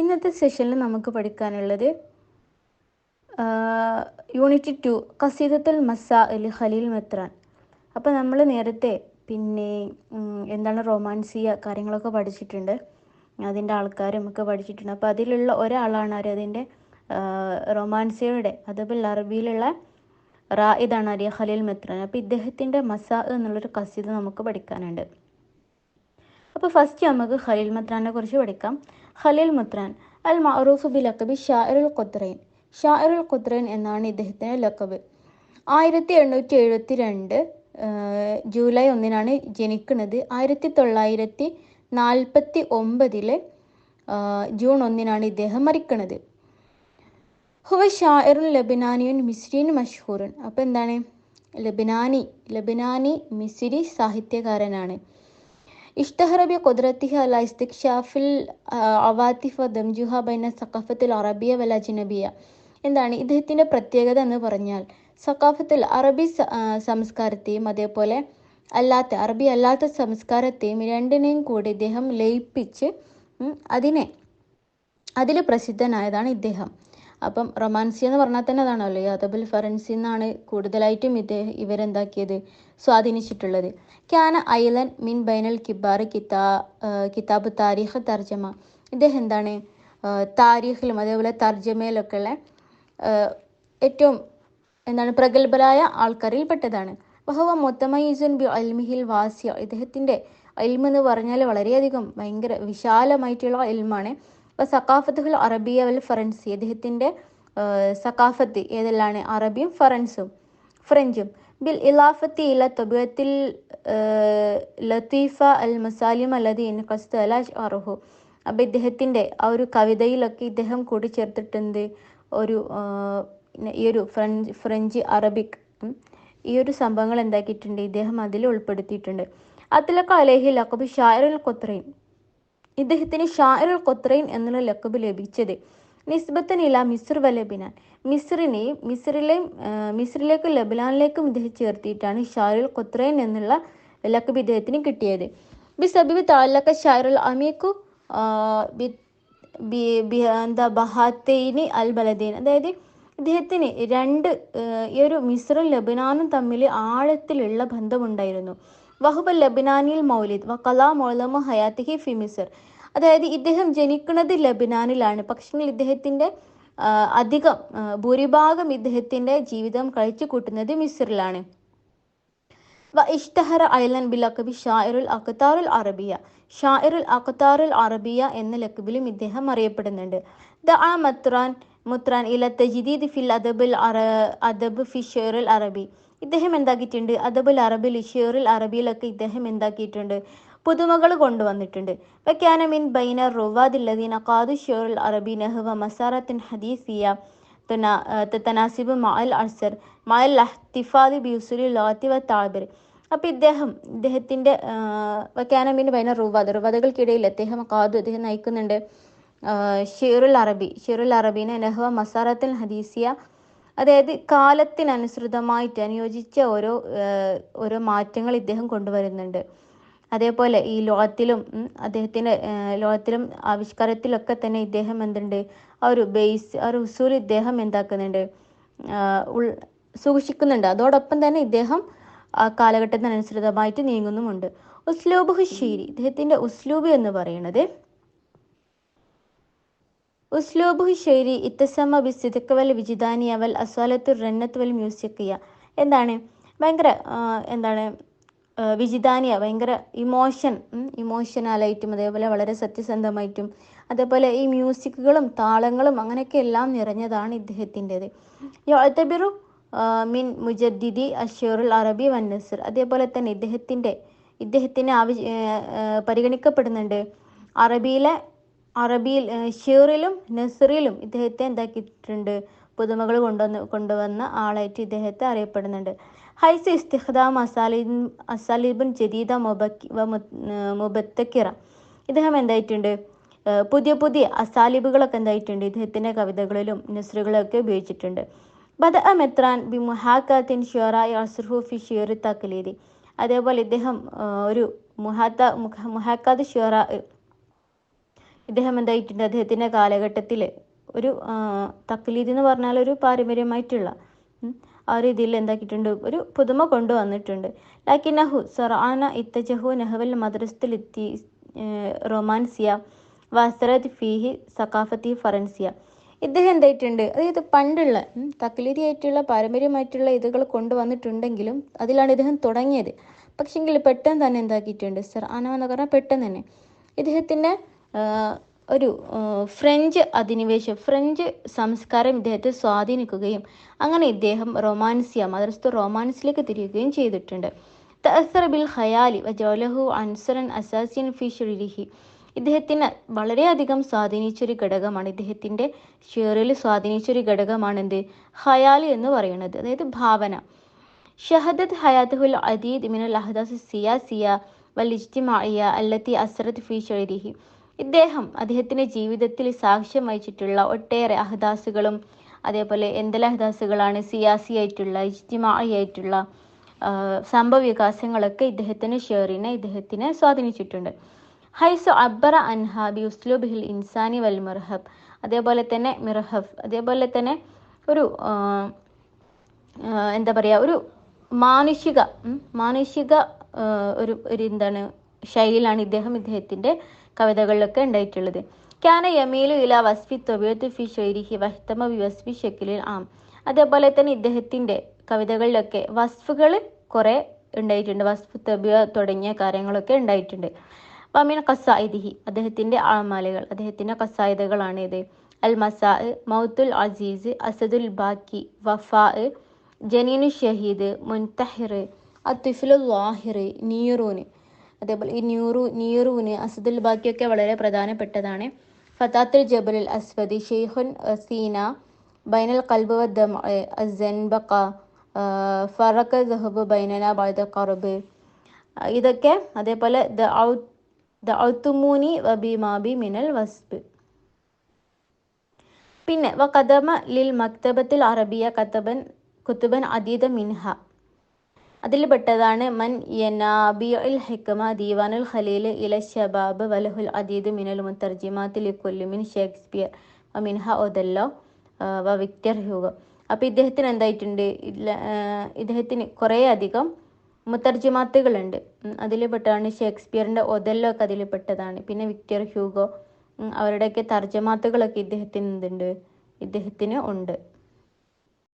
ഇന്നത്തെ സെഷനിൽ നമുക്ക് പഠിക്കാനുള്ളത് യൂണിറ്റ് ടു കസീദത്തുൽ മസാ അൽ ഖലീൽ മെത്രാൻ. അപ്പോൾ നമ്മൾ നേരത്തെ പിന്നെ എന്താണ് റൊമാൻസിയ കാര്യങ്ങളൊക്കെ പഠിച്ചിട്ടുണ്ട്. അതിന്റെ ആൾക്കാരും ഒക്കെ പഠിച്ചിട്ടുണ്ട്. അപ്പോൾ അതിലുള്ള ഒരാളാണ് അവർ അതിന്റെ റൊമാൻസിയയുടെ അതേപോലെ അറബിയിലുള്ള റാ ഇതാണ് അറിയ ഖലീൽ മെത്രാൻ. അപ്പോൾ ഇദ്ദേഹത്തിന്റെ മസാ എന്നുള്ളൊരു കസീദ നമുക്ക് പഠിക്കാനുണ്ട്. അപ്പോൾ ഫസ്റ്റ് നമുക്ക് ഖലീൽ മെത്രാനെ കുറിച്ച് പഠിക്കാം. ഖലീൽ മത്രാൻ അൽ മഅറൂഫ് ബി ലക്കബി ഷാഇറുൽ ഖുദ്രൈൻ ഷാഇറുൽ ഖുദ്രൈൻ എന്നാണ് ഇദ്ദേഹത്തിന്റെ ലക്കബ്. ആയിരത്തി എണ്ണൂറ്റി എഴുപത്തി രണ്ട് ജൂലൈ ഒന്നിനാണ് ജനിക്കുന്നത്. ആയിരത്തി തൊള്ളായിരത്തി നാൽപ്പത്തി ഒമ്പതിലെ ജൂൺ ഒന്നിനാണ് ഇദ്ദേഹം മരിക്കുന്നത്. ഹുവ ഷാഇറുൽ ലബിനാനിയുൻ മിസ്രീൻ മഷ്ഹൂറുൻ. അപ്പോൾ എന്താണ് ലബിനാനി ലബിനാനി മിസ്രി സാഹിത്യകാരനാണ്. اشتهر بقدرته على استكشاف العواطف ودمجها بين الثقافة العربية والأجنبية എന്താണ് ഇദ്ദേഹത്തിൻ്റെ പ്രത്യേകത എന്ന് പറഞ്ഞാൽ സക്കാഫത്തിൽ അറബി സ- ആ, സംസ്കാരത്തെയും അതേപോലെ അല്ലാത്ത അറബി അല്ലാത്ത സംസ്കാരത്തെയും രണ്ടിനെയും കൂടി ഇദ്ദേഹം ലയിപ്പിച്ച് ഉം, അതിനെ അതിൽ പ്രസിദ്ധനായതാണ് ഇദ്ദേഹം അപ്പം റൊമാൻസി എന്ന് പറഞ്ഞാൽ തന്നെ അതാണല്ലോ യാദബുൽ ഫറൻസി എന്നാണ് കൂടുതലായിട്ടും ഇത് ഇവരെന്താക്കിയത് സ്വാധീനിച്ചിട്ടുള്ളത്. ക്യാന ഐലൻ മിൻ ബൈനൽ കിബാർ കിതാ കിതാബ് താരിഖ് തർജമ ഇദ്ദേഹം എന്താണ് താരിഖിലും അതേപോലെ തർജമയിലൊക്കെ ഉള്ള ഏറ്റവും എന്താണ് പ്രഗത്ഭരായ ആൾക്കാരിൽ പെട്ടതാണ് ബഹുവ മൊത്തമൈസുൻ ബി അൽമിഹിൽ വാസ്യ ഇദ്ദേഹത്തിന്റെ അൽമെന്ന് പറഞ്ഞാൽ വളരെയധികം ഭയങ്കര വിശാലമായിട്ടുള്ള അൽമാണ്. അപ്പോൾ സക്കാഫത്തുൽ അറബിയ വൽ ഫറൻസി അദ്ദേഹത്തിന്റെ സക്കാഫത്ത് ഏതെല്ലാണ്? അറബിയും ഫറൻസും ഫ്രഞ്ചും. ബിൽ ഇലാഫത്തി ഇല തൊബത്തിൽ ലത്തീഫ അൽ മസാലിം അല്ലദീൻ കസ്ത് അല അറുഹു അപ്പം ഇദ്ദേഹത്തിന്റെ ആ ഒരു കവിതയിലൊക്കെ ഇദ്ദേഹം കൂടിച്ചേർത്തിട്ടുണ്ട് ഒരു ഈ ഒരു ഫ്രഞ്ച് ഫ്രഞ്ച് അറബിക് ഈ ഒരു സംഭവങ്ങൾ എന്താക്കിയിട്ടുണ്ട്? ഇദ്ദേഹം അതിൽ ഉൾപ്പെടുത്തിയിട്ടുണ്ട്. അതിലൊക്കെ അലേഹി ലക്കബ് ഷായറുൽ കൊത്രൈൻ ഇദ്ദേഹത്തിന് ഷാരുൽ കൊത്രൈൻ എന്നുള്ള ലക്കബ് ലഭിച്ചത്. നിസ്ബത്തൻ ഇല മിസ്ർ വ ലബിനാൻ ആ, മിസ്രിലേക്കും ലബനാനിലേക്കും ഇദ്ദേഹം ചേർത്തിയിട്ടാണ് ഷാരുൽ കൊത്രൈൻ എന്നുള്ള ലക്കബ് ഇദ്ദേഹത്തിന് കിട്ടിയത്. ബി സബിബ് താലക്ക ഷാരുൽ ബി- എന്താ ബഹാത്തൈനി അൽ ബലദീൻ. അതായത് ഇദ്ദേഹത്തിന് രണ്ട് ഈ ഒരു മിസ്റും ലബനാനും തമ്മിൽ ആഴത്തിലുള്ള ബന്ധമുണ്ടായിരുന്നു. വഹുബ ലബിനാനിൽ മൗലിദ് വ കലാ മൗലമ ഹയാത്തിഹി ഫി മിസർ. അതായത് ഇദ്ദേഹം ജനിക്കുന്നത് ലബിനാനിലാണ്. പക്ഷേ ഇദ്ദേഹത്തിന്റെ അധികം ഭൂരിഭാഗം ഇദ്ദേഹത്തിന്റെ ജീവിതം കഴിച്ചു കൂട്ടുന്നത് മിസ്റിലാണ് വ ഇഷ്തഹറ ഐലൻ ബി ലക്കബി ഷായറുൽ അഖത്താറുൽ അറബിയ. ഷായറുൽ അഖത്താറുൽ അറബിയ എന്ന ലക്കബിലും ഇദ്ദേഹം അറിയപ്പെടുന്നുണ്ട്. ദ ആ മത്രാൻ മുത്രാൻ ഇല തജിദീദ് ഫിൽ അദബുൽ അറ അദബ് ഫി ഷെയറുൽ അറബി. ഇദ്ദേഹം എന്താക്കിയിട്ടുണ്ട്? അദബുൽ അറബിൽ ഷെയറിൽ അറബിയിലൊക്കെ ഇദ്ദേഹം എന്താക്കിയിട്ടുണ്ട്? പുതുമകൾ കൊണ്ടുവന്നിട്ടുണ്ട്. വക്കാനമിൻ ബൈന റുവാദില്ലദീന ഖാദു ഷെയറുൽ അറബി നെഹ്വ മസാറത്തിൻ ഹദീസിയ തനാസിബ് മഅൽ അൾസർ മാൽ ലഹ്തിഫാദി ബിയുസുലി ലോത്തിവ താബിർ. അപ്പോൾ ഇദ്ദേഹം ഇദ്ദേഹത്തിന്റെ മിൻ ബൈന റുവാദ് റുവാദുകൾക്കിടയിൽ അദ്ദേഹം ഖാദു അദ്ദേഹം നയിക്കുന്നുണ്ട്. ഷെയറുൽ അറബി ഷെയറുൽ അറബിനെ നെഹ്വ മസാറത്തിൻ ഹദീസിയ അതായത് കാലത്തിനനുസൃതമായിട്ട് അനുയോജിച്ച ഓരോ ഓരോ മാറ്റങ്ങൾ ഇദ്ദേഹം കൊണ്ടുവരുന്നുണ്ട്. അതേപോലെ ഈ ലോകത്തിലും അദ്ദേഹത്തിന്റെ ലോകത്തിലും ആവിഷ്കാരത്തിലൊക്കെ തന്നെ ഇദ്ദേഹം എന്തുണ്ട്? ആ ഒരു ബേസ് ആ ഒരു ഉസൂൽ ഇദ്ദേഹം എന്താക്കുന്നുണ്ട്? ഉൾ സൂക്ഷിക്കുന്നുണ്ട്. അതോടൊപ്പം തന്നെ ഇദ്ദേഹം ആ കാലഘട്ടത്തിനനുസൃതമായിട്ട് നീങ്ങുന്നുമുണ്ട്. ഉസ്ലൂബ് ഷീരി ഇദ്ദേഹത്തിന്റെ ഉസ്ലൂബ് എന്ന് പറയുന്നത് ഉസ്ലൂബ് ശൈരി ഇത്തസമ ബി സിദക്ക് വൽ വിജിദാനിയ വൽ അസ്വാലത്തു റന്നത്ത് മ്യൂസിക്കിയ എന്താണ്? ഭയങ്കര എന്താണ് വിജിദാനിയ ഭയങ്കര ഇമോഷൻ ഇമോഷനാലായിട്ടും അതേപോലെ വളരെ സത്യസന്ധമായിട്ടും അതേപോലെ ഈ മ്യൂസിക്കുകളും താളങ്ങളും അങ്ങനെയൊക്കെ എല്ലാം നിറഞ്ഞതാണ് ഇദ്ദേഹത്തിന്റെത്. യോത്തബിറു മിൻ മുജദ്ദിദി അഷൂറുൽ അറബി വൻ നസർ അതേപോലെ തന്നെ ഇദ്ദേഹത്തിന്റെ ഇദ്ദേഹത്തിന് ആവശ്യ പരിഗണിക്കപ്പെടുന്നുണ്ട്. അറബിയിലെ അറബിയിൽ ഷീറിലും നസറിലും ഇദ്ദേഹത്തെ എന്താക്കിയിട്ടുണ്ട്? പുതുമകൾ കൊണ്ടുവന്ന് കൊണ്ടുവന്ന ആളായിട്ട് ഇദ്ദേഹത്തെ അറിയപ്പെടുന്നുണ്ട്. ഹൈസ് ഇസ്തിഖ്ദാം അസാലിബ് അസാലിബുൻ ജദീദ മൊബക്കി മുബത്തക്കിറ. ഇദ്ദേഹം എന്തായിട്ടുണ്ട്? പുതിയ പുതിയ അസാലിബുകളൊക്കെ എന്തായിട്ടുണ്ട്? ഇദ്ദേഹത്തിന്റെ കവിതകളിലും നസറുകളൊക്കെ ഉപയോഗിച്ചിട്ടുണ്ട്. ബദ മെത്രാൻ ബി മുഹാക്കാത്തിൻ ഷിയറായി അസ്റുഹു ഫി തക്കലീദി അതേപോലെ ഇദ്ദേഹം ഒരു മുഹാത്ത മുഹ- ഷുറ ഇദ്ദേഹം എന്തായിട്ടുണ്ട് അദ്ദേഹത്തിന്റെ കാലഘട്ടത്തിൽ ഒരു തക്ലീദ് എന്ന് പറഞ്ഞാൽ ഒരു പാരമ്പര്യമായിട്ടുള്ള ആ ഒരു ഇതിൽ എന്താക്കിയിട്ടുണ്ട് ഒരു പുതുമ കൊണ്ടുവന്നിട്ടുണ്ട്. ലാക്കിനഹു സറാന ഇത്തജഹു നെഹവൽ മദ്രസത്തിൽ എത്തി റൊമാൻസിയ വാസ്തരത് ഫീഹി സക്കാഫത്തി ഫറൻസിയ. ഇദ്ദേഹം എന്തായിട്ടുണ്ട് അതായത് പണ്ടുള്ള ആയിട്ടുള്ള പാരമ്പര്യമായിട്ടുള്ള ഇതുകൾ കൊണ്ടുവന്നിട്ടുണ്ടെങ്കിലും അതിലാണ് ഇദ്ദേഹം തുടങ്ങിയത്. പക്ഷെങ്കിൽ പെട്ടെന്ന് തന്നെ എന്താക്കിയിട്ടുണ്ട് സർ ആന എന്ന് പറഞ്ഞാൽ പെട്ടെന്ന് തന്നെ. ഇദ്ദേഹത്തിന്റെ ഒരു ഫ്രഞ്ച് അധിനിവേശം ഫ്രഞ്ച് സംസ്കാരം ഇദ്ദേഹത്തെ സ്വാധീനിക്കുകയും അങ്ങനെ ഇദ്ദേഹം റൊമാൻസിയ മദ്രസ്തു റൊമാൻസിലേക്ക് തിരിയുകയും ചെയ്തിട്ടുണ്ട്. ബിൽ വജോലഹു അൻസറൻ അസാസിയൻ ഫി ഷുരിഹി ഇദ്ദേഹത്തിന് വളരെയധികം സ്വാധീനിച്ചൊരു ഘടകമാണ് ഇദ്ദേഹത്തിന്റെ ഷെയറിൽ സ്വാധീനിച്ചൊരു ഘടകമാണ് എന്ത് ഖയാലി എന്ന് പറയുന്നത്. അതായത് ഭാവന. ഷഹദത് ഹയാത്തുൽ അദീദ് മിനൽ അഹദാസ് സിയാസിയ വൽ ഇജ്തിമാഅിയ അല്ലത്തി അസ്രത് ഫി ഷെയറിഹി ഇദ്ദേഹം അദ്ദേഹത്തിന്റെ ജീവിതത്തിൽ സാക്ഷ്യം വഹിച്ചിട്ടുള്ള ഒട്ടേറെ അഹദാസുകളും അതേപോലെ എന്തെല്ലാം അഹദാസുകളാണ് സിയാസിയായിട്ടുള്ള ഇജ്തിമായി ആയിട്ടുള്ള ആ, സംഭവ വികാസങ്ങളൊക്കെ ഇദ്ദേഹത്തിന് ഷെയറിനെ ഇദ്ദേഹത്തിനെ സ്വാധീനിച്ചിട്ടുണ്ട്. ഹൈസു അബ്ബറ അൻഹ ബി ഇൻസാനി വൽ മിർഹബ്. അതേപോലെ തന്നെ മിർഹബ് അതേപോലെ തന്നെ ഒരു എന്താ പറയുക ഒരു മാനുഷിക മാനുഷിക ഒരു ഒരു എന്താണ് ശൈലിയിലാണ് ഇദ്ദേഹം ഇദ്ദേഹത്തിന്റെ കവിതകളിലൊക്കെ ഉണ്ടായിട്ടുള്ളത്. ക്യാന യമീലു ഇല വസ്ഫി തൊബിയത്ത് ഫി ശൈരിഹി വഹ്തമ ബി വസ്ഫി ഷക്കിലിൽ ആം. അതേപോലെ തന്നെ ഇദ്ദേഹത്തിന്റെ കവിതകളിലൊക്കെ വസ്ഫുകൾ കുറേ ഉണ്ടായിട്ടുണ്ട്. വസ്ഫു തബിയ തുടങ്ങിയ കാര്യങ്ങളൊക്കെ ഉണ്ടായിട്ടുണ്ട്. വമീൻ കസായിദിഹി അദ്ദേഹത്തിന്റെ ആമാലകൾ അദ്ദേഹത്തിന്റെ കസായിതകളാണ് ഇത് അൽ മസാ മൗത്തുൽ അസീസ് അസദുൽ ബാക്കി വഫാ ജനീനു ഷഹീദ് മുൻതഹിർ അത്തിഫുൽ വാഹിർ നീറൂന് അതേപോലെ ഈ ന്യൂറു നീറുവിന് അസദുൽ ബാക്കിയൊക്കെ വളരെ പ്രധാനപ്പെട്ടതാണ്. ഫതാത്തുൽ ജബലുൽ അസ്വദി ഷെയ്ഖുൻ സീന ബൈനൽ കൽബ് വദ്ദം അസൻബക്ക ഫറക്ക ദഹബ് ബൈനന ബൈദ കറബ് ഇതൊക്കെ അതേപോലെ ദ ഔ ദ ഔത്തുമൂനി വബി മാബി മിനൽ വസ്ബ്. പിന്നെ വ കദമ ലിൽ മക്തബത്തിൽ അറബിയ കത്തബൻ കുത്തുബൻ അദീദ മിൻഹ. അതിൽ പെട്ടതാണ് മൻ യനാബി ഉൽ ഹിക്കമ ദീവാനുൽ ഖലീൽ ഇല ഷബാബ് വലഹുൽ അദീദ് മിനൽ മുത്തർജിമാത്തിൽ കൊല്ലുമിൻ ഷേക്സ്പിയർ മിൻഹ ഒതല്ലോ വ വിക്ടർ ഹ്യൂഗോ. അപ്പോൾ ഇദ്ദേഹത്തിന് എന്തായിട്ടുണ്ട്? ഇദ്ദേഹത്തിന് കുറേ അധികം മുത്തർജിമാത്തുകളുണ്ട്. അതിൽ പെട്ടതാണ് ഷേക്സ്പിയറിന്റെ ഒതല്ലോ ഒക്കെ അതിൽ പെട്ടതാണ്. പിന്നെ വിക്ടർ ഹ്യൂഗോ അവരുടെയൊക്കെ തർജമാത്തുകളൊക്കെ ഇദ്ദേഹത്തിന് എന്തുണ്ട്? ഇദ്ദേഹത്തിന് ഉണ്ട്.